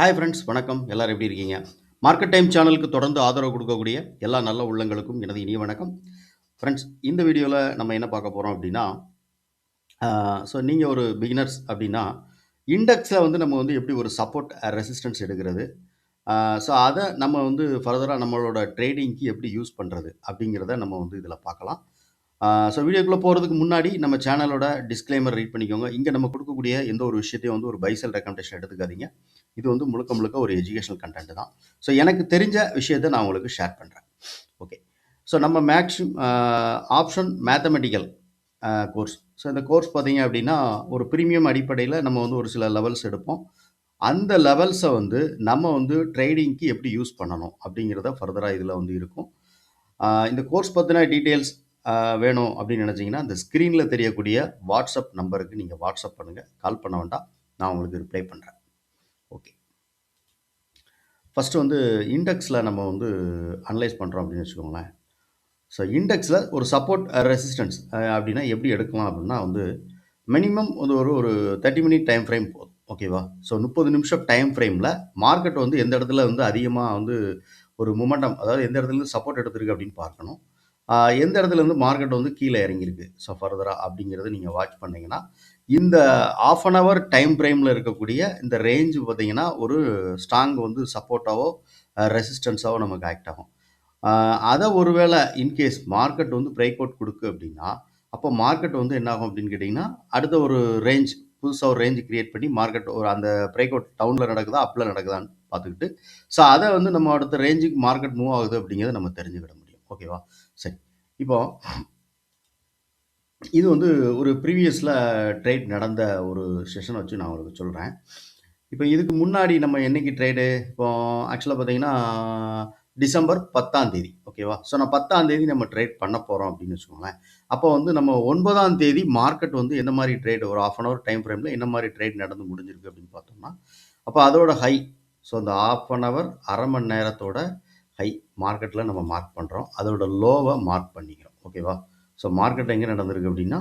Hi friends வணக்கம். எல்லாரும் எப்படி இருக்கீங்க? மார்க்கெட் டைம் சேனலுக்கு தொடர்ந்து ஆதரவு கொடுக்கக்கூடிய எல்லா நல்ல உள்ளங்களுக்கும் எனது இனிய வணக்கம். ஃப்ரெண்ட்ஸ் இந்த வீடியோவில் நம்ம என்ன பார்க்க போகிறோம் அப்படின்னா ஸோ நீங்கள் ஒரு பிகினர்ஸ் அப்படின்னா இண்டெக்ஸில் வந்து நம்ம வந்து எப்படி ஒரு சப்போர்ட் ரெசிஸ்டன்ஸ் எடுக்கிறது? ஸோ அதை நம்ம வந்து ஃபர்தராக நம்மளோட ட்ரேடிங்க்கு எப்படி யூஸ் பண்ணுறது அப்படிங்கிறத நம்ம வந்து இதில் பார்க்கலாம். ஸோ வீடியோக்குள்ளே போகிறதுக்கு முன்னாடி நம்ம சேனலோட டிஸ்க்ளைமர் ரீட் பண்ணிக்கோங்க. இங்கே நம்ம கொடுக்கக்கூடிய எந்த ஒரு விஷயத்தையும் வந்து ஒரு பைசல் ரெக்கமெண்டேஷன் எடுத்துக்காதீங்க. இது வந்து முழுக்க முழுக்க ஒரு எஜுகேஷனல் கண்டென்ட் தான். ஸோ எனக்கு தெரிஞ்ச விஷயத்தை நான் உங்களுக்கு ஷேர் பண்ணுறேன் ஓகே ஸோ நம்ம maxim option mathematical course so இந்த கோர்ஸ் பார்த்தீங்க அப்படின்னா ஒரு ப்ரீமியம் அடிப்படையில் நம்ம வந்து ஒரு சில லெவல்ஸ் எடுப்போம். அந்த லெவல்ஸை வந்து நம்ம வந்து ட்ரேடிங்க்கு எப்படி யூஸ் பண்ணணும் அப்படிங்கிறத ஃபர்தராக இதில் வந்து இருக்கும். இந்த கோர்ஸ் பற்றின டீட்டெயில்ஸ் வேணும் அப்படின்னு நினச்சிங்கன்னா அந்த ஸ்க்ரீனில் தெரியக்கூடிய வாட்ஸ்அப் நம்பருக்கு நீங்கள் வாட்ஸ்அப் பண்ணுங்கள் கால் பண்ண வேண்டாம். நான் உங்களுக்கு ரிப்ளை பண்ணுறேன் ஓகே ஃபஸ்ட்டு வந்து இண்டெக்ஸில் நம்ம வந்து அனலைஸ் பண்ணுறோம் அப்படின்னு வச்சுக்கோங்களேன். ஸோ இண்டெக்ஸில் ஒரு சப்போர்ட் ரெசிஸ்டன்ஸ் அப்படின்னா எப்படி எடுக்கலாம் அப்படின்னா வந்து மினிமம் வந்து ஒரு ஒரு தேர்ட்டி மினிட் டைம் ஃப்ரேம் போதும். ஓகேவா ஸோ முப்பது நிமிஷம் டைம் ஃப்ரேமில் மார்க்கெட் வந்து எந்த இடத்துல வந்து அதிகமாக வந்து ஒரு மொமெண்டம் அதாவது எந்த இடத்துல இருந்து சப்போர்ட் எடுத்திருக்கு அப்படின்னு பார்க்கணும். எந்த இடத்துல இருந்து மார்க்கெட் வந்து கீழே இறங்கியிருக்கு? ஸோ ஃபர்தராக அப்படிங்கிறத நீங்கள் வாட்ச் பண்ணிங்கன்னா இந்த ஆஃப் அன் ஹவர் டைம் ஃப்ரேமில் இருக்கக்கூடிய இந்த ரேஞ்ச் பார்த்தீங்கன்னா ஒரு ஸ்ட்ராங் வந்து சப்போர்ட்டாவோ ரெசிஸ்டன்ஸாவோ நமக்கு ஆக்ட் ஆகும். அதை ஒருவேளை இன்கேஸ் மார்க்கெட் வந்து பிரேக் அவுட் கொடுக்கு அப்படின்னா அப்போ மார்க்கெட் வந்து என்ன ஆகும் அப்படின்னு கேட்டிங்கன்னா அடுத்த ஒரு ரேஞ்ச் புதுசாக ஒரு ரேஞ்ச் கிரியேட் பண்ணி மார்க்கெட் ஒரு அந்த பிரேக் அவுட் டவுனில் நடக்குதா அப்பில் நடக்குதான்னு பார்த்துக்கிட்டு ஸோ அதை வந்து நம்ம அடுத்த ரேஞ்சுக்கு மார்க்கெட் மூவ் ஆகுது அப்படிங்கிறத நம்ம தெரிஞ்சுக்கிட முடியும். ஓகேவா இப்போ இது வந்து ஒரு ப்ரீவியஸில் ட்ரேட் நடந்த ஒரு செஷனை வச்சு நான் உங்களுக்கு சொல்கிறேன் இப்போ இதுக்கு முன்னாடி நம்ம என்னைக்கு ட்ரேடு இப்போ ஆக்சுவலாக பார்த்தீங்கன்னா டிசம்பர் பத்தாம் தேதி ஓகேவா ஸோ நான் பத்தாம் தேதி நம்ம ட்ரேட் பண்ண போகிறோம் அப்படின்னு வச்சுக்கோங்களேன். அப்போ வந்து நம்ம ஒன்பதாம் தேதி மார்க்கெட் வந்து என்ன மாதிரி ட்ரேட் ஒரு ஆஃப் அன் ஹவர் டைம் ஃப்ரேமில் என்ன மாதிரி ட்ரேட் நடந்து முடிஞ்சிருக்கு அப்படின்னு பார்த்தோம்னா அப்போ அதோட ஹை ஸோ அந்த ஆஃப் அன் ஹவர் அரை மணி நேரத்தோட ஹை மார்க்கெட்டில் நம்ம மார்க் பண்ணுறோம் அதோட லோவை மார்க் பண்ணிக்கிறோம். ஓகேவா ஸோ மார்க்கெட் எங்கே நடந்திருக்கு அப்படின்னா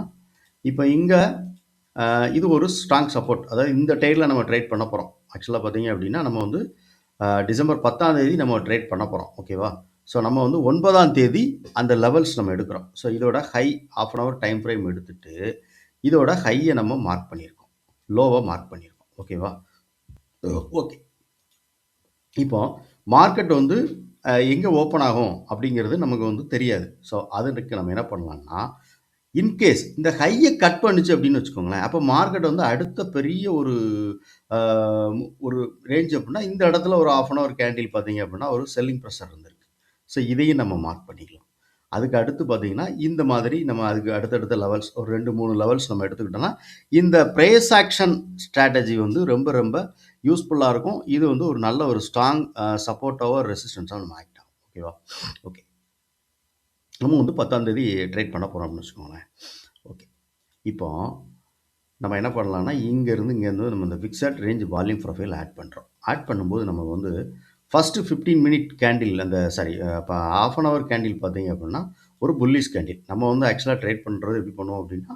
இப்போ இங்கே இது ஒரு ஸ்ட்ராங் சப்போர்ட் அதாவது இந்த டைரில் நம்ம ட்ரேட் பண்ண போகிறோம் ஆக்சுவலாக பார்த்தீங்க அப்படின்னா நம்ம வந்து டிசம்பர் பத்தாம் தேதி நம்ம ட்ரேட் பண்ண போகிறோம் ஓகேவா ஸோ நம்ம வந்து ஒன்பதாம் தேதி அந்த லெவல்ஸ் நம்ம எடுக்கிறோம். ஸோ இதோட high half an hour time frame எடுத்துட்டு இதோட ஹையை நம்ம மார்க் பண்ணியிருக்கோம். லோவை மார்க் பண்ணியிருக்கோம். ஓகேவா ஓகே இப்போ மார்க்கெட் வந்து எங்கே ஓப்பன் ஆகும் அப்படிங்கிறது நமக்கு வந்து தெரியாது. ஸோ அதற்கு நம்ம என்ன பண்ணலாம்னா இன்கேஸ் இந்த ஹையை கட் பண்ணுச்சு அப்படின்னு வச்சுக்கோங்களேன் அப்போ மார்க்கெட் வந்து அடுத்த பெரிய ஒரு ஒரு ரேஞ்ச் அப்படின்னா இந்த இடத்துல ஒரு ஆஃப் அன் ஹவர் கேண்டில் பார்த்தீங்க அப்படின்னா ஒரு செல்லிங் ப்ரெஷர் இருந்திருக்கு. ஸோ இதையும் நம்ம மார்க் பண்ணிக்கலாம். அதுக்கு அடுத்து பார்த்தீங்கன்னா இந்த மாதிரி நம்ம அதுக்கு அடுத்தடுத்த லெவல்ஸ் ஒரு ரெண்டு மூணு லெவல்ஸ் நம்ம எடுத்துக்கிட்டோம்னா இந்த ப்ரேஸ் ஆக்ஷன் ஸ்ட்ராட்டஜி வந்து ரொம்ப ரொம்ப யூஸ்ஃபுல்லாக இருக்கும். இது வந்து ஒரு நல்ல ஒரு ஸ்ட்ராங் சப்போர்ட்டாவோ ரெசிஸ்டன்ஸாக நம்ம ஆக்ட் ஆகும் ஓகேவா ஓகே நம்ம வந்து பத்தாந்தேதி ட்ரேட் பண்ண போகிறோம் அப்படின்னு வச்சுக்கோங்களேன். ஓகே இப்போ நம்ம என்ன பண்ணலாம்னா இங்கேருந்து இங்கேருந்து நம்ம இந்த fixed range volume profile add பண்ணுறோம் ஆட் பண்ணும்போது நம்ம வந்து ஃபஸ்ட்டு ஃபிஃப்டீன் மினிட் கேண்டில் அந்த சாரி இப்போ ஆஃப் அன் ஹவர் கேண்டில் பார்த்தீங்க அப்படின்னா ஒரு புல்லிஷ் கேண்டில் நம்ம வந்து ஆக்சுவலாக ட்ரேட் பண்ணுறது எப்படி பண்ணுவோம் அப்படின்னா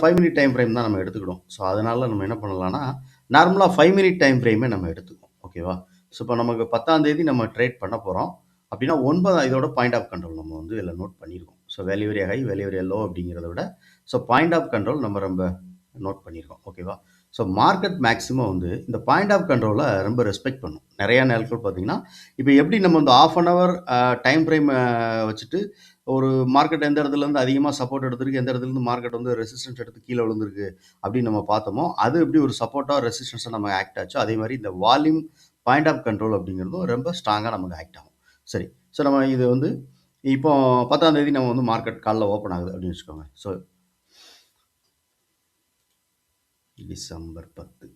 ஃபைவ் மினிட் டைம் ஃப்ரேம் தான் நம்ம எடுத்துக்கிடும் ஸோ அதனால் நம்ம என்ன பண்ணலாம்னா நார்மலாக ஃபைவ் மினிட் டைம் ஃப்ரேமே நம்ம எடுத்துக்குவோம். ஓகேவா ஸோ இப்போ நமக்கு பத்தாந்தேதி நம்ம ட்ரேட் பண்ண போகிறோம் அப்படின்னா ஒன்பதாம் இதோட பாயிண்ட் ஆஃப் கண்ட்ரோல் நம்ம வந்து இதில் நோட் பண்ணியிருக்கோம் so value area high value area low அப்படிங்கிறத விட ஸோ பாயிண்ட் ஆஃப் கண்ட்ரோல் நம்ம ரொம்ப நோட் பண்ணியிருக்கோம் ஓகேவா ஸோ மார்க்கெட் மேக்ஸிமம் வந்து இந்த பாயிண்ட் ஆஃப் கண்ட்ரோலை ரொம்ப ரெஸ்பெக்ட் பண்ணும். நிறையா நேரத்தில் பார்த்தீங்கன்னா இப்போ எப்படி நம்ம வந்து half an hour time frame வச்சுட்டு ஒரு மார்க்கெட் எந்த இடத்துல இருந்து அதிகமாக சப்போர்ட் எடுத்திருக்கு எந்த இடத்துல இருந்து மார்க்கெட் வந்து ரெசிஸ்டன்ஸ் எடுத்து கீழே விழுந்திருக்கு அப்படின்னு நம்ம பார்த்தோமோ அது எப்படி ஒரு சப்போர்ட்டாக ரெசிஸ்டன்ஸாக நம்ம ஆக்ட் ஆச்சோ அதே மாதிரி இந்த வால்யூம் பாயிண்ட் ஆஃப் கண்ட்ரோல் அப்படிங்கிறதும் ரொம்ப ஸ்ட்ராங்காக நமக்கு ஆக்ட் ஆகும். சரி. ஸோ நம்ம இது வந்து இப்போ பத்தாம் தேதி நம்ம வந்து மார்க்கெட் காலைல ஓப்பன் ஆகுது அப்படின்னு வச்சுக்கோங்க. ஸோ டிசம்பர் பத்து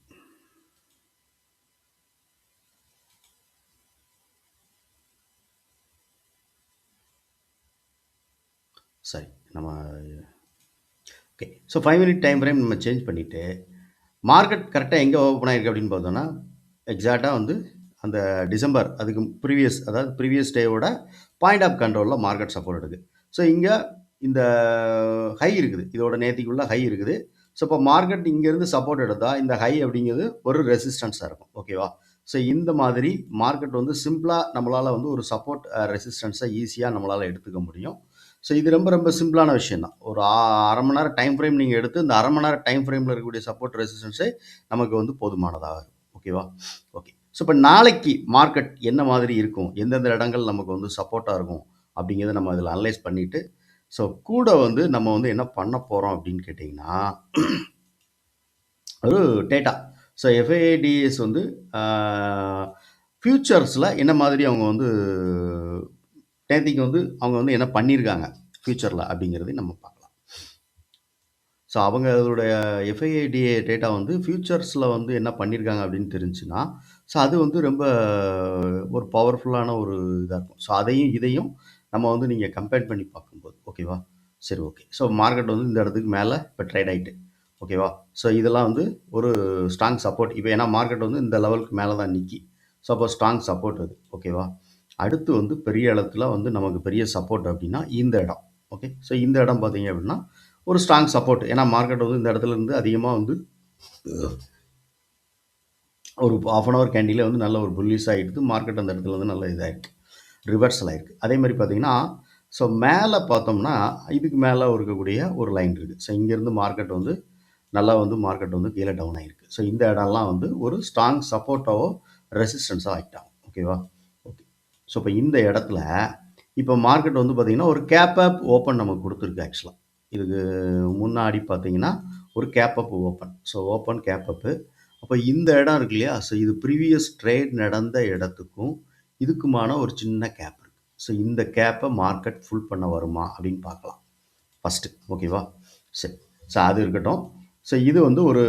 சரி நம்ம okay so five minute time frame நம்ம சேஞ்ச் பண்ணிவிட்டு மார்க்கெட் கரெக்டாக எங்கே ஓப்பன் ஆகிருக்கு அப்படின்னு பார்த்தோன்னா எக்ஸாக்டாக வந்து அந்த டிசம்பர் அதுக்கு ப்ரீவியஸ் அதாவது ப்ரீவியஸ் டேவோட பாயிண்ட் ஆஃப் கண்ட்ரோலில் மார்க்கெட் சப்போர்ட் எடுக்குது ஸோ இங்கே இந்த ஹை இருக்குது. இதோட நேத்திக்குள்ளே ஹை இருக்குது. ஸோ இப்போ மார்க்கெட் இங்கேருந்து சப்போர்ட் எடுத்தால் இந்த ஹை அப்படிங்கிறது ஒரு ரெசிஸ்டன்ஸாக இருக்கும். ஓகேவா ஸோ இந்த மாதிரி மார்க்கெட் வந்து சிம்பிளாக நம்மளால் வந்து ஒரு சப்போர்ட் ரெசிஸ்டன்ஸை ஈஸியாக நம்மளால் எடுத்துக்க முடியும். ஸோ இது ரொம்ப ரொம்ப சிம்பிளான விஷயம் தான் ஒரு அரை மணி நேரம் டைம் ஃப்ரேம் நீங்கள் எடுத்து இந்த அரை மணி நேரம் டைம் ஃப்ரேமில் இருக்கக்கூடிய சப்போர்ட் ரெசிஸ்டன்ஸே நமக்கு வந்து போதுமானதாக இருக்கும். ஓகேவா ஓகே ஸோ இப்போ நாளைக்கு மார்க்கெட் என்ன மாதிரி இருக்கும்? எந்தெந்த இடங்கள் நமக்கு வந்து சப்போர்ட்டாக இருக்கும்? அப்படிங்கிறத நம்ம அதில் அனலைஸ் பண்ணிவிட்டு ஸோ கூட வந்து நம்ம வந்து என்ன பண்ண போகிறோம் அப்படின்னு கேட்டிங்கன்னா ஒரு டேட்டா ஸோ எஃப்ஐடிஎஸ் வந்து ஃப்யூச்சர்ஸில் என்ன மாதிரி அவங்க வந்து நேற்றுக்கு வந்து அவங்க வந்து என்ன பண்ணியிருக்காங்க ஃப்யூச்சரில் அப்படிங்கிறதை நம்ம பார்க்கலாம். ஸோ அவங்க அதோடைய எஃப்ஐஐடிஏ டேட்டா வந்து ஃப்யூச்சர்ஸில் வந்து என்ன பண்ணியிருக்காங்க அப்படின்னு தெரிஞ்சுன்னா ஸோ அது வந்து ரொம்ப ஒரு பவர்ஃபுல்லான ஒரு இதாக இருக்கும். ஸோ அதையும் இதையும் நம்ம வந்து நீங்கள் கம்பேர் பண்ணி பார்க்கும்போது ஓகேவா? சரி ஓகே. ஸோ மார்க்கெட் வந்து இந்த இடத்துக்கு மேலே இப்போ ட்ரேட் ஆகிட்டு ஓகேவா? ஸோ இதெல்லாம் வந்து ஒரு ஸ்ட்ராங் சப்போர்ட் இப்போ ஏன்னா மார்க்கெட் வந்து இந்த லெவலுக்கு மேலே தான் நிற்கி ஸோ அப்போ ஸ்ட்ராங் சப்போர்ட் அது ஓகேவா? அடுத்து வந்து பெரிய இடத்துல வந்து நமக்கு பெரிய சப்போர்ட் அப்படின்னா இந்த இடம். ஓகே ஸோ இந்த இடம் பார்த்தீங்க அப்படின்னா ஒரு ஸ்ட்ராங் சப்போர்ட் ஏன்னா மார்க்கெட் வந்து இந்த இடத்துல இருந்து அதிகமாக வந்து ஒரு ஆஃப் அன் ஹவர் கேண்டிலே வந்து நல்ல ஒரு புல்லிஸ் ஆகிடுது மார்க்கெட் அந்த இடத்துல வந்து நல்ல இதாகிருக்கு ரிவர்சல் ஆகிருக்கு அதே மாதிரி பார்த்தீங்கன்னா ஸோ மேலே பார்த்தோம்னா இதுக்கு மேலே இருக்கக்கூடிய ஒரு லைன் இருக்குது ஸோ இங்கேருந்து மார்க்கெட் வந்து நல்லா வந்து மார்க்கெட் வந்து கீழே டவுன் ஆகிருக்கு ஸோ இந்த இடம்லாம் வந்து ஒரு ஸ்ட்ராங் சப்போர்ட்டாவோ ரெசிஸ்டன்ஸாக ஆகிட்டாங்க ஓகேவா ஸோ இப்போ இந்த இடத்துல இப்போ மார்க்கெட் வந்து பார்த்திங்கன்னா ஒரு கேப் அப் ஓப்பன் நமக்கு கொடுத்துருக்கு ஆக்சுவலாக இதுக்கு முன்னாடி பார்த்தீங்கன்னா ஒரு gap up open so open gap up அப்போ இந்த இடம் இருக்கு இல்லையா? ஸோ இது ப்ரீவியஸ் ட்ரேட் நடந்த இடத்துக்கும் இதுக்குமான ஒரு சின்ன கேப் இருக்குது ஸோ இந்த கேப்பை மார்க்கெட் ஃபுல் பண்ண வருமா அப்படின்னு பார்க்கலாம். ஃபஸ்ட்டு ஓகேவா சரி. ஸோ அது இருக்கட்டும். ஸோ இது வந்து ஒரு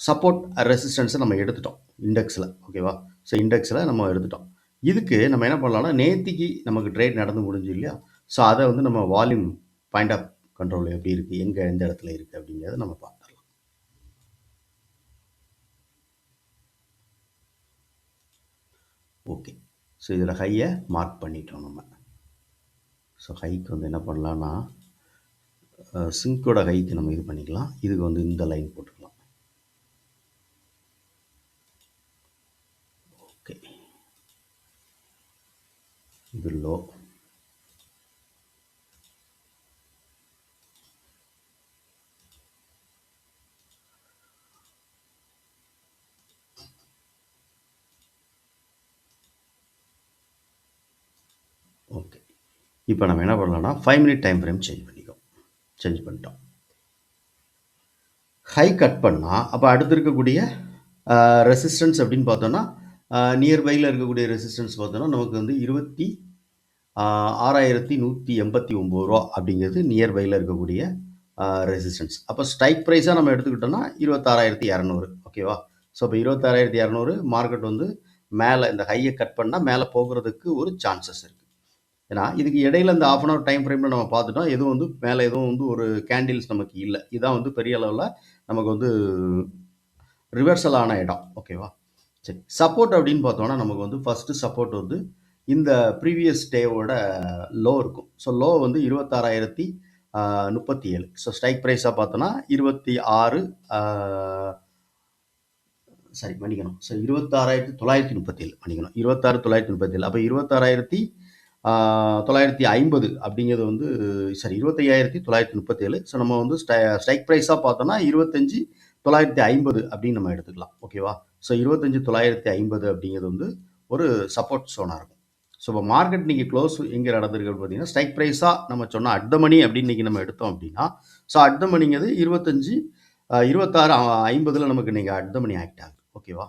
சப்போர்ட் ரெசிஸ்டன்ஸை நம்ம எடுத்துட்டோம். இண்டெக்ஸில் ஓகேவா ஸோ இண்டெக்ஸில் நம்ம எடுத்துட்டோம். இதுக்கு நம்ம என்ன பண்ணலாம்னா நேத்திக்கு நமக்கு ட்ரேட் நடந்து முடிஞ்சு இல்லையா? ஸோ அதை வந்து நம்ம வால்யூம் பாயிண்ட் ஆஃப் கண்ட்ரோல் எப்படி இருக்குது எங்கே எந்த இடத்துல இருக்குது அப்படிங்கிறத நம்ம பார்த்துடலாம். ஓகே ஸோ இதில் ஹையை மார்க் பண்ணிட்டோம் நம்ம. ஸோ ஹைக்கு வந்து என்ன பண்ணலான்னா சிங்கோட ஹைக்கு நம்ம இது பண்ணிக்கலாம். இதுக்கு வந்து இந்த லைன் போட்டுக்கலாம் ஓகே இது லோ ஓகே. இப்போ நம்ம என்ன பண்ணலாம்னா five minute time frame change பண்ணிக்கோம் change பண்ணிட்டோம். ஹை கட் பண்ணால் அப்போ அடுத்து இருக்கக்கூடிய ரெசிஸ்டன்ஸ் அப்படின்னு பார்த்தோன்னா நியர்பையில் இருக்கக்கூடிய ரெசிஸ்டன்ஸ் பார்த்தோன்னா நமக்கு வந்து இருபத்தி ஆறாயிரத்தி நூற்றி எண்பத்தி ஒம்பது ரூபா அப்படிங்கிறது நியர்பையில் இருக்கக்கூடிய ரெசிஸ்டன்ஸ் அப்போ ஸ்ட்ரைக் ப்ரைஸாக நம்ம எடுத்துக்கிட்டோம்னா இருபத்தாறாயிரத்தி இரநூறு ஓகேவா ஸோ இப்போ இருபத்தாறாயிரத்தி இரநூறு மார்க்கெட் வந்து மேலே இந்த ஹையை கட் பண்ணால் மேலே போகிறதுக்கு ஒரு சான்சஸ் இருக்குது ஏன்னா இதுக்கு இடையில இந்த ஆஃப் அன் ஹவர் டைம் ஃப்ரேமில் நம்ம பார்த்துட்டோம் எதுவும் வந்து மேலே எதுவும் வந்து ஒரு கேண்டில்ஸ் நமக்கு இல்லை. இதான் வந்து பெரிய அளவில் நமக்கு வந்து ரிவர்சலான இடம் ஓகேவா சரி சப்போர்ட் அப்படின்னு பார்த்தோம்னா நமக்கு வந்து ஃபஸ்ட்டு சப்போர்ட் வந்து இந்த ப்ரீவியஸ் டேவோட லோ இருக்கும். ஸோ லோ வந்து இருபத்தாறாயிரத்தி முப்பத்தி ஏழு ஸோ ஸ்ட்ரைக் ப்ரைஸாக பார்த்தோன்னா இருபத்தி ஆறு சரி மன்னிக்கணும். ஸோ இருபத்தாறாயிரத்தி தொள்ளாயிரத்தி முப்பத்தி ஏழு மன்னிக்கணும். இருபத்தாறு தொள்ளாயிரத்தி முப்பத்தி ஏழு அப்போ இருபத்தாறாயிரத்தி தொள்ளாயிரத்தி ஐம்பது அப்படிங்கிறது வந்து சரி இருபத்தையாயிரத்தி தொள்ளாயிரத்தி முப்பத்தேழு. ஸோ நம்ம வந்து ஸ்ட்ரைக் ப்ரைஸாக பார்த்தோன்னா இருபத்தஞ்சி தொள்ளாயிரத்தி ஐம்பது அப்படின்னு நம்ம எடுத்துக்கலாம். ஓகேவா ஸோ இருபத்தஞ்சி தொள்ளாயிரத்தி ஐம்பது அப்படிங்கிறது வந்து ஒரு சப்போர்ட் சோனாக இருக்கும். ஸோ இப்போ மார்க்கெட் இன்றைக்கி க்ளோஸ் எங்கே நடந்திருக்கு பார்த்தீங்கன்னா ஸ்ட்ரைக் ப்ரைஸாக நம்ம சொன்னால் அட் மணி அப்படின்னு இன்றைக்கி நம்ம எடுத்தோம் அப்படின்னா ஸோ அட் மணிங்கிறது இருபத்தஞ்சி இருபத்தாறு ஐம்பதில் நமக்கு நீங்கள் அட் மணி ஆக்ட் ஆகுது. ஓகேவா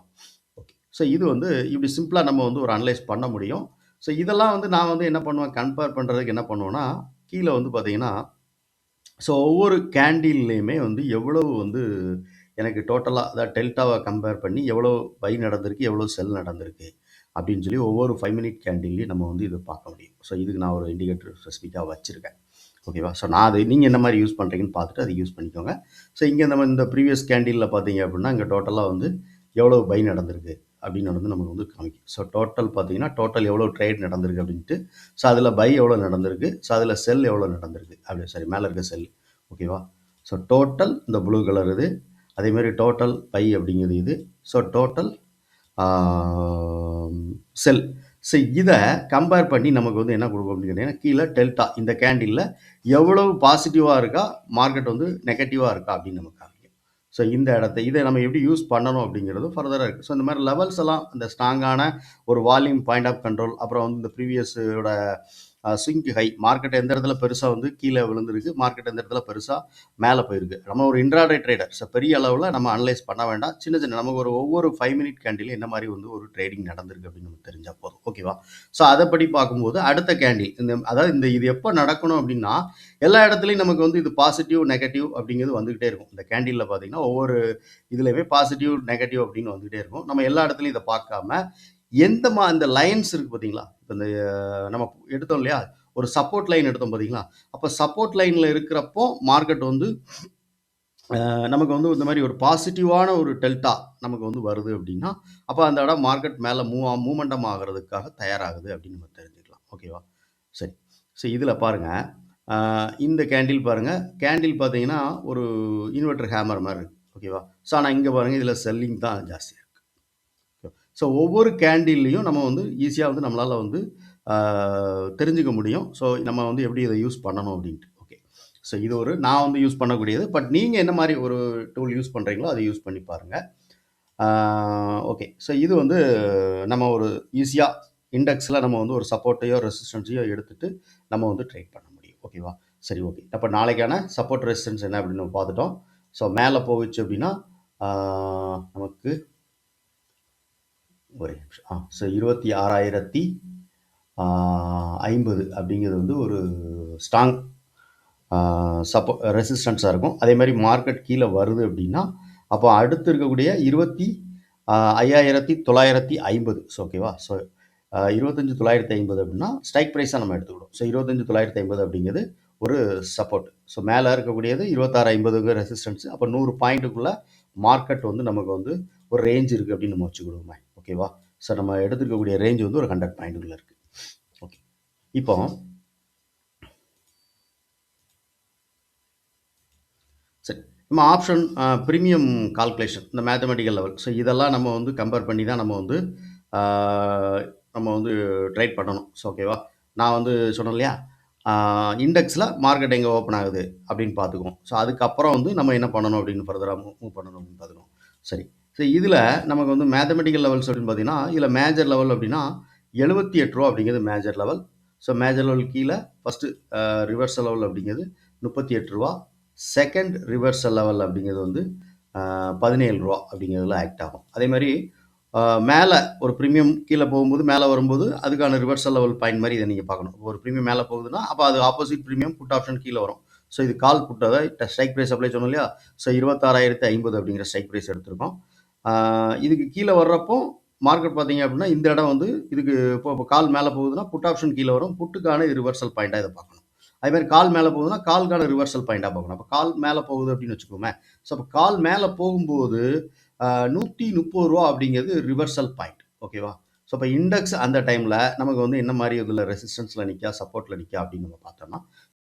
ஓகே ஸோ இது வந்து இப்படி சிம்பிளாக நம்ம வந்து ஒரு அனலைஸ் பண்ண முடியும். ஸோ இதெல்லாம் வந்து நான் வந்து என்ன பண்ணுவேன்? கம்பேர் பண்ணுறதுக்கு என்ன பண்ணுவேன்னா கீழே வந்து பார்த்தீங்கன்னா ஸோ ஒவ்வொரு கேண்டீன்லேயுமே வந்து எவ்வளவு வந்து எனக்கு டோட்டலாக அதாவது டெல்டாவை கம்பேர் பண்ணி எவ்வளோ பை நடந்திருக்கு எவ்வளோ செல் நடந்திருக்கு. அப்படின்னு சொல்லி ஒவ்வொரு ஃபைவ் மினிட் கேண்டில்லையும் நம்ம வந்து இதை பார்க்க முடியும். ஸோ இதுக்கு நான் ஒரு இண்டிகேட்டர் ஸ்பெசிஃபிக்காக வச்சுருக்கேன். ஓகேவா ஸோ நான் அது நீங்கள் என்ன மாதிரி யூஸ் பண்ணுறீங்கன்னு பார்த்துட்டு அதை யூஸ் பண்ணிக்கோங்க. ஸோ இங்கே நம்ம இந்த ப்ரீவியஸ் கேண்டிலில் பார்த்தீங்க அப்படின்னா இங்கே டோட்டலாக வந்து எவ்வளோ பை நடந்திருக்கு அப்படின்னு வந்து நமக்கு வந்து காமிக்கும். ஸோ டோட்டல் பார்த்தீங்கன்னா டோட்டல் எவ்வளோ ட்ரேட் நடந்திருக்கு அப்படின்ட்டு ஸோ அதில் பை எவ்வளோ நடந்திருக்கு? ஸோ அதில் செல் எவ்வளோ நடந்திருக்கு? அப்படி சரி மேலே இருக்க செல் ஓகேவா ஸோ டோட்டல் இந்த ப்ளூ கலர் இது அதேமாதிரி டோட்டல் பை அப்படிங்கிறது இது. ஸோ டோட்டல் செல் ஸோ இதை கம்பேர் பண்ணி நமக்கு வந்து என்ன கொடுக்கும் அப்படின்னு கேட்டிங்கன்னா கீழே டெல்டா இந்த கேண்டிலில் எவ்வளவு பாசிட்டிவாக இருக்கா மார்க்கெட் வந்து நெகட்டிவாக இருக்கா அப்படின்னு நமக்கு காமிக்கும். ஸோ இந்த இடத்த இதை நம்ம எப்படி யூஸ் பண்ணணும் அப்படிங்கிறது ஃபர்தராக இருக்குது ஸோ இந்த மாதிரி லெவல்ஸ் எல்லாம் இந்த ஸ்ட்ராங்கான ஒரு வால்யூம் பாயிண்ட் ஆஃப் கண்ட்ரோல் அப்புறம் வந்து இந்த ப்ரீவியஸோட சிங்கு ஹை. மார்க்கெட் எந்த இடத்துல பெருசாக வந்து கீழே விழுந்திருக்கு மார்க்கெட் எந்த இடத்துல பெருசாக மேலே போயிருக்கு. நம்ம ஒரு இன்ட்ராடே ட்ரேடர் ஸோ பெரிய அளவில் நம்ம அனலைஸ் பண்ண வேண்டாம். சின்ன சின்ன நமக்கு ஒரு ஒவ்வொரு ஃபைவ் மினிட் கேண்டில் என்ன மாதிரி வந்து ஒரு ட்ரேடிங் நடந்திருக்கு அப்படின்னு நமக்கு தெரிஞ்சால் போதும். ஓகேவா ஸோ அதைப்படி பார்க்கும்போது அடுத்த கேண்டில் இந்த அதாவது இந்த இது எப்போ நடக்கணும் அப்படின்னா எல்லா இடத்துலையும் நமக்கு வந்து இது பாசிட்டிவ் நெகட்டிவ் அப்படிங்கிறது வந்துகிட்டே இருக்கும். இந்த கேண்டிலில் பார்த்தீங்கன்னா ஒவ்வொரு இதுலையுமே பாசிட்டிவ் நெகட்டிவ் அப்படின்னு வந்துகிட்டே இருக்கும். நம்ம எல்லா இடத்துலையும் இதை பார்க்காம எந்த மா இந்த லைன்ஸ் இருக்குது பார்த்தீங்களா இப்போ இந்த நம்ம எடுத்தோம் இல்லையா? ஒரு சப்போர்ட் லைன் எடுத்தோம் பார்த்தீங்களா அப்போ சப்போர்ட் லைனில் இருக்கிறப்போ மார்க்கெட் வந்து நமக்கு வந்து இந்த மாதிரி ஒரு பாசிட்டிவான ஒரு டெல்டா நமக்கு வந்து வருது அப்படின்னா அப்போ அந்த இடம் மார்க்கெட் மேலே மூவ் மூமெண்டம் ஆகிறதுக்காக தயாராகுது அப்படின்னு நம்ம தெரிஞ்சுக்கலாம். ஓகேவா சரி. ஸோ இதில் பாருங்கள் இந்த கேண்டில் பாருங்கள் கேண்டில் பார்த்தீங்கன்னா ஒரு இன்வெர்டர் ஹேமர் மாதிரி இருக்குது ஓகேவா ஸோ ஆனால் இங்கே பாருங்கள் இதில் செல்லிங் தான் ஜாஸ்தியாக ஸோ ஒவ்வொரு கேண்டில்லையும் நம்ம வந்து ஈஸியாக வந்து நம்மளால் வந்து தெரிஞ்சுக்க முடியும். ஸோ நம்ம வந்து எப்படி இதை யூஸ் பண்ணணும் அப்படின்ட்டு. ஓகே ஸோ இது ஒரு நான் வந்து யூஸ் பண்ணக்கூடியது. பட் நீங்கள் என்ன மாதிரி ஒரு டூல் யூஸ் பண்ணுறீங்களோ அதை யூஸ் பண்ணி பாருங்கள் ஓகே ஸோ இது வந்து நம்ம ஒரு ஈஸியாக இண்டெக்ஸில் நம்ம வந்து ஒரு சப்போர்ட்டையோ ரெசிஸ்டன்ஸையோ எடுத்துகிட்டு நம்ம வந்து ட்ரேட் பண்ண முடியும். ஓகேவா சரி ஓகே அப்போ நாளைக்கான சப்போர்ட் ரெசிஸ்டன்ஸ் என்ன அப்படின்னு பார்த்துட்டோம். ஸோ மேலே போகுச்சு அப்படின்னா நமக்கு ஒரே நிமிஷம். ஆ ஸோ இருபத்தி ஆறாயிரத்தி ஐம்பது அப்படிங்கிறது வந்து ஒரு ஸ்ட்ராங் சப்போ ரெசிஸ்டன்ஸாக இருக்கும். அதே மாதிரி மார்க்கெட் கீழே வருது அப்படின்னா அப்போ அடுத்து இருக்கக்கூடிய இருபத்தி ஐயாயிரத்தி தொள்ளாயிரத்தி ஐம்பது. ஸோ ஓகேவா ஸோ இருபத்தஞ்சி தொள்ளாயிரத்தி ஐம்பது அப்படின்னா ஸ்ட்ரைக் ப்ரைஸாக நம்ம எடுத்துக்கிடும் ஸோ இருபத்தஞ்சி தொள்ளாயிரத்தி ஐம்பது அப்படிங்கிறது ஒரு சப்போர்ட் ஸோ மேலே இருக்கக்கூடியது இருபத்தாறு ஐம்பதுங்க ரெசிஸ்டன்ஸ் அப்போ நூறு பாயிண்ட்டுக்குள்ளே மார்க்கெட் வந்து நமக்கு வந்து ஒரு ரேஞ்ச் இருக்குது அப்படின்னு நம்ம வச்சுக்கிடுவோமே. ஓகேவா ஸோ நம்ம எடுத்துருக்கக்கூடிய ரேஞ்ச் வந்து ஒரு ஹண்ட்ரட் பாயிண்ட்டுக்குள்ளே இருக்குது ஓகே இப்போ சரி. நம்ம ஆப்ஷன் ப்ரீமியம் கால்குலேஷன் இந்த மேத்தமெட்டிக்கல் லெவல் ஸோ இதெல்லாம் நம்ம வந்து கம்பேர் பண்ணி தான் நம்ம வந்து நம்ம வந்து ட்ரேட் பண்ணணும். ஸோ ஓகேவா நான் வந்து சொன்னேன் இல்லையா? இண்டெக்ஸில் மார்க்கெட் எங்கே ஓப்பன் ஆகுது அப்படின்னு பார்த்துக்குவோம். ஸோ அதுக்கப்புறம் வந்து நம்ம என்ன பண்ணணும் அப்படின்னு ஃபர்தராக மூவ் பண்ணணும் அப்படின்னு பார்த்துக்கணும் சரி. ஸோ இதில் நமக்கு வந்து மேத்தமெட்டிக்கல் லெவல்ஸ் அப்படின்னு பார்த்தீங்கன்னா இதில் மேஜர் லெவல் அப்படின்னா எழுபத்தி எட்டு ரூபா அப்படிங்கிறது major level so major level கீழே ஃபஸ்ட்டு ரிவர்சல் லெவல் அப்படிங்கிறது முப்பத்தி எட்டு ரூபா. செகண்ட் ரிவர்சல் லெவல் அப்படிங்கிறது வந்து பதினேழு ரூபா அப்படிங்கிறதுல ஆக்ட் ஆகும். அதே மாதிரி மேலே ஒரு ப்ரீமியம் கீழே போகும்போது மேலே வரும்போது அதுக்கான ரிவர்சல் லெவல் பாயிண்ட் மாதிரி இதை நீங்கள் பார்க்கணும். ஒரு ப்ரீமியம் மேலே போகுதுன்னா அப்போ அது ஆப்போசிட் ப்ரீமியம் புட் ஆப்ஷன் கீழே வரும். ஸோ இது கால் புட் அதாவது ஸ்ட்ரைக் ப்ரைஸ் அப்ளை சொன்னோம் இல்லையா? ஸோ இருபத்தாறாயிரத்தி ஐம்பது அப்படிங்கிற ஸ்ட்ரைக் ப்ரைஸ் எடுத்திருக்கோம். இதுக்கு கீழே வர்றப்போ மார்க்கெட் பார்த்தீங்க அப்படின்னா இந்த இடம் வந்து இதுக்கு இப்போ இப்போ கால் மேலே போகுதுன்னா புட் ஆப்ஷன் கீழே வரும். புட்டுக்கான ரிவர்சல் பாயிண்ட்டாக இதை பார்க்கணும். அதேமாதிரி கால் மேலே போகுதுன்னா கால்கான ரிவர்சல் பாயிண்ட்டாக பார்க்கணும். அப்போ கால் மேலே போகுது அப்படின்னு வச்சுக்கோமே. ஸோ அப்போ கால் மேலே போகும்போது நூற்றி முப்பது ரூபா அப்படிங்கிறது ரிவர்சல் பாயிண்ட் ஓகேவா ஸோ இப்போ இண்டெக்ஸ் அந்த டைமில் நமக்கு வந்து என்ன மாதிரி இதில் ரெசிஸ்டன்ஸில் நிற்கா சப்போர்ட்டில் நிற்கா அப்படின்னு நம்ம பார்த்தோம்னா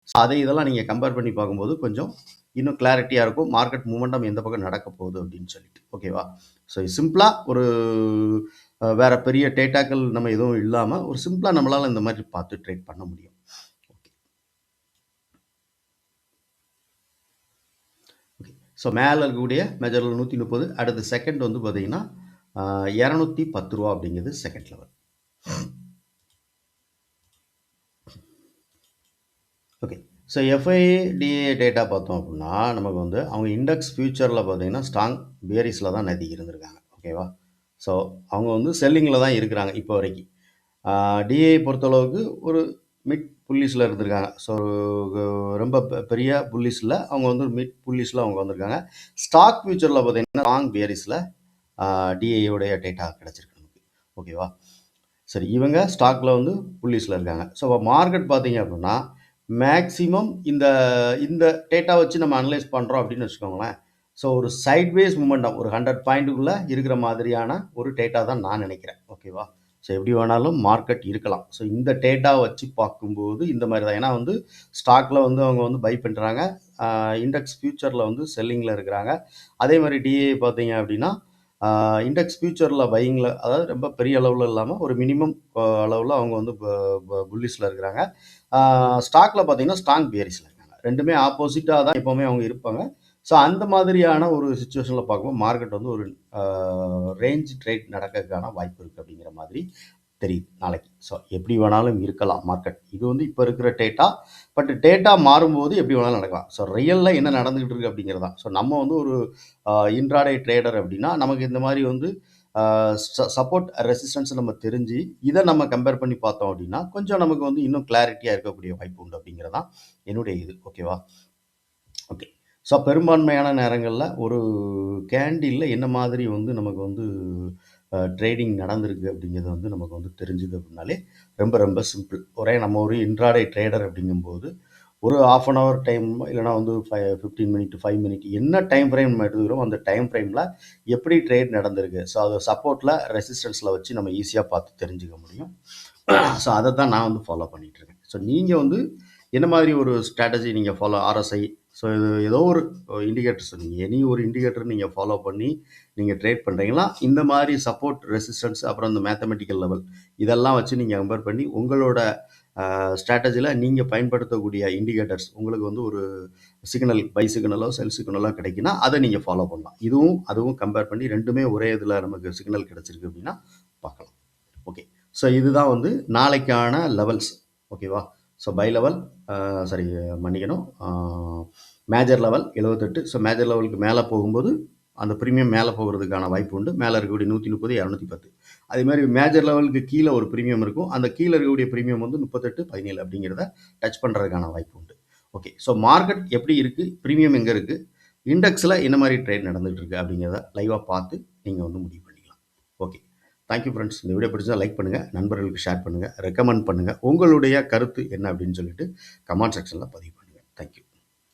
ஸோ அதை இதெல்லாம் நீங்கள் கம்பேர் பண்ணி பார்க்கும்போது கொஞ்சம் இன்னும் கிளாரிட்டியாக இருக்கும். மார்க்கெட் மூமெண்டம் எந்த பக்கம் நடக்க போகுது அப்படின்னு சொல்லிட்டு. ஓகேவா ஸோ சிம்பிளாக ஒரு வேற பெரிய டேட்டாக்கள் நம்ம எதுவும் இல்லாமல் ஒரு சிம்பிளாக நம்மளால் இந்த மாதிரி பார்த்து ட்ரேட் பண்ண முடியும். ஓகே ஸோ மேலே இருக்கக்கூடிய மெஜரில் நூற்றி முப்பது அடுத்த செகண்ட் வந்து பார்த்தீங்கன்னா இரநூத்தி பத்து ரூபா அப்படிங்கிறது second level okay so FIDA data பார்த்தோம் அப்படின்னா நமக்கு வந்து அவங்க இண்டெக்ஸ் ஃபியூச்சரில் பார்த்தீங்கன்னா ஸ்ட்ராங் பியரிஸில் தான் நதி இருந்திருக்காங்க. ஓகேவா ஸோ அவங்க வந்து செல்லிங்கில் தான் இருக்கிறாங்க இப்போ வரைக்கும். டிஏ பொறுத்தளவுக்கு ஒரு மிட் புள்ளிஸில் இருந்திருக்காங்க. ஸோ ரொம்ப பெ- பெரிய புள்ளிஸில் அவங்க வந்து மிட் புள்ளிஸில் அவங்க வந்திருக்காங்க. ஸ்டாக் ஃபியூச்சரில் பார்த்தீங்கன்னா ஸ்ட்ராங் பியரிஸில் டிஏயோடைய டேட்டா கிடச்சிருக்கு நமக்கு. ஓகேவா சரி இவங்க ஸ்டாக்ல வந்து புள்ளிஸில் இருக்காங்க. ஸோ மார்க்கெட் பார்த்தீங்க அப்படின்னா மேக்ஸிமம் இந்த இந்த டேட்டா வச்சு நம்ம அனலைஸ் பண்ணுறோம் அப்படின்னு வச்சுக்கோங்களேன். ஸோ ஒரு சைட்வேஸ் மூமெண்டம் ஒரு ஹண்ட்ரட் பாயிண்ட்டுக்குள்ளே இருக்கிற மாதிரியான ஒரு டேட்டா தான் நான் நினைக்கிறேன். ஓகேவா ஸோ எப்படி வேணாலும் மார்க்கெட் இருக்கலாம். ஸோ இந்த டேட்டா வச்சு பார்க்கும்போது இந்த மாதிரி தான். ஏன்னா வந்து ஸ்டாக்ல வந்து அவங்க வந்து பை பண்ணுறாங்க இண்டெக்ஸ் ஃபியூச்சரில் வந்து செல்லிங்கில் இருக்கிறாங்க. அதே மாதிரி டிஏ பார்த்தீங்க அப்படின்னா இண்டெக்ஸ் ஃபியூச்சரில் பையிங்கில் அதாவது ரொம்ப பெரிய அளவில் இல்லாமல் ஒரு மினிமம் அளவில் அவங்க வந்து புல்லிஸில் இருக்கிறாங்க. ஸ்டாக்கில் பார்த்தீங்கன்னா ஸ்ட்ராங் பியரிஸில் இருக்காங்க. ரெண்டுமே ஆப்போசிட்டாக தான் எப்போவுமே அவங்க இருப்பாங்க. ஸோ அந்த மாதிரியான ஒரு சுச்சுவேஷனில் பார்க்கும்போது மார்க்கெட் வந்து ஒரு ரேஞ்ச் ட்ரேட் நடக்கிறதுக்கான வாய்ப்பு இருக்குது அப்படிங்கிற மாதிரி தெரியுது நாளைக்கு. ஸோ எப்படி வேணாலும் இருக்கலாம் மார்க்கெட் இது வந்து இப்போ இருக்கிற டேட்டா பட் டேட்டா மாறும்போது எப்படி வேணாலும் நடக்கலாம். ஸோ ரியலில் என்ன நடந்துகிட்டு இருக்கு அப்படிங்கிறது தான் ஸோ நம்ம வந்து ஒரு இன்ட்ராடே ட்ரேடர் அப்படின்னா நமக்கு இந்த மாதிரி வந்து சப்போர்ட் ரெசிஸ்டன்ஸ் நம்ம தெரிஞ்சு இதை நம்ம கம்பேர் பண்ணி பார்த்தோம் அப்படின்னா கொஞ்சம் நமக்கு வந்து இன்னும் கிளாரிட்டியாக இருக்கக்கூடிய வாய்ப்பு உண்டு அப்படிங்கிறதான் என்னுடைய இது. ஓகேவா ஓகே ஸோ பெரும்பான்மையான நேரங்களில் ஒரு கேண்டிலில் என்ன மாதிரி வந்து நமக்கு வந்து ட்ரேடிங் நடந்திருக்கு அப்படிங்கிறது வந்து நமக்கு வந்து தெரிஞ்சுது அப்படின்னாலே ரொம்ப ரொம்ப சிம்பிள் ஒரே நம்ம ஒரு இன்ட்ராடே ட்ரேடர் அப்படிங்கும்போது ஒரு ஆஃப் அன் ஹவர் டைம் இல்லைனா வந்து five fifteen minute five minute என்ன டைம் ஃப்ரேம் நம்ம எடுத்துக்கிறோம் அந்த டைம் ஃப்ரேமில் எப்படி ட்ரேட் நடந்திருக்கு. ஸோ அது சப்போர்ட்டில் ரெசிஸ்டன்ஸில் வச்சு நம்ம ஈஸியாக பார்த்து தெரிஞ்சுக்க முடியும். ஸோ அதை தான் நான் வந்து ஃபாலோ பண்ணிகிட்ருக்கேன் ஸோ நீங்கள் வந்து என்ன மாதிரி ஒரு ஸ்ட்ராட்டஜி நீங்கள் ஃபாலோ ஆர்எஸ்ஐ ஸோ இது ஏதோ ஒரு இண்டிகேட்டர்ஸ் நீங்கள் எனி ஒரு இண்டிகேட்டர் நீங்கள் ஃபாலோ பண்ணி நீங்கள் ட்ரேட் பண்ணுறீங்களா இந்த மாதிரி சப்போர்ட் ரெசிஸ்டன்ஸ் அப்புறம் இந்த மேத்தமெட்டிக்கல் லெவல் இதெல்லாம் வச்சு நீங்கள் கம்பேர் பண்ணி உங்களோட ஸ்ட்ராட்டஜியில் நீங்கள் பயன்படுத்தக்கூடிய இண்டிகேட்டர்ஸ் உங்களுக்கு வந்து ஒரு சிக்னல் பை சிக்னலோ செல் சிக்னலோ கிடைக்குன்னா அதை நீங்கள் ஃபாலோ பண்ணலாம். இதுவும் அதுவும் கம்பேர் பண்ணி ரெண்டுமே ஒரே இதில் நமக்கு சிக்னல் கிடச்சிருக்கு அப்படின்னா பார்க்கலாம். ஓகே ஸோ இதுதான் வந்து நாளைக்கான லெவல்ஸ் ஓகேவா ஸோ பை லெவல் சாரி மன்னிக்கணும். Uh, மேஜர் லெவல் எழுபத்தெட்டு ஸோ மேஜர் லெவலுக்கு மேலே போகும்போது அந்த ப்ரீமியம் மேலே போகிறதுக்கான வாய்ப்பு உண்டு. மேலே இருக்கக்கூடிய நூற்றி முப்பது இரநூத்தி பத்து. அதேமாதிரி மேஜர் லெவலுக்கு கீழே ஒரு ப்ரீமியம் இருக்கும். அந்த கீழே இருக்கக்கூடிய ப்ரீமியம் வந்து முப்பத்தெட்டு பதினேழு அப்படிங்கிறத டச் பண்ணுறதுக்கான வாய்ப்பு உண்டு. ஓகே ஸோ மார்க்கெட் எப்படி இருக்குது ப்ரீமியம் எங்கே இருக்குது இண்டெக்ஸில் என்ன மாதிரி ட்ரேட் நடந்துகிட்டு இருக்குது அப்படிங்கிறத லைவாக பார்த்து நீங்கள் வந்து முடிவு பண்ணிக்கலாம். ஓகே தேங்க்யூ ஃப்ரெண்ட்ஸ் இந்த வீடியோ பிடிச்சா லைக் பண்ணுங்கள் நண்பர்களுக்கு ஷேர் பண்ணுங்கள் ரெக்கமெண்ட் பண்ணுங்கள் உங்களுடைய கருத்து என்ன அப்படின்னு சொல்லிட்டு கமெண்ட் செக்ஷனில் பதிவு பண்ணுங்கள் தேங்க்யூ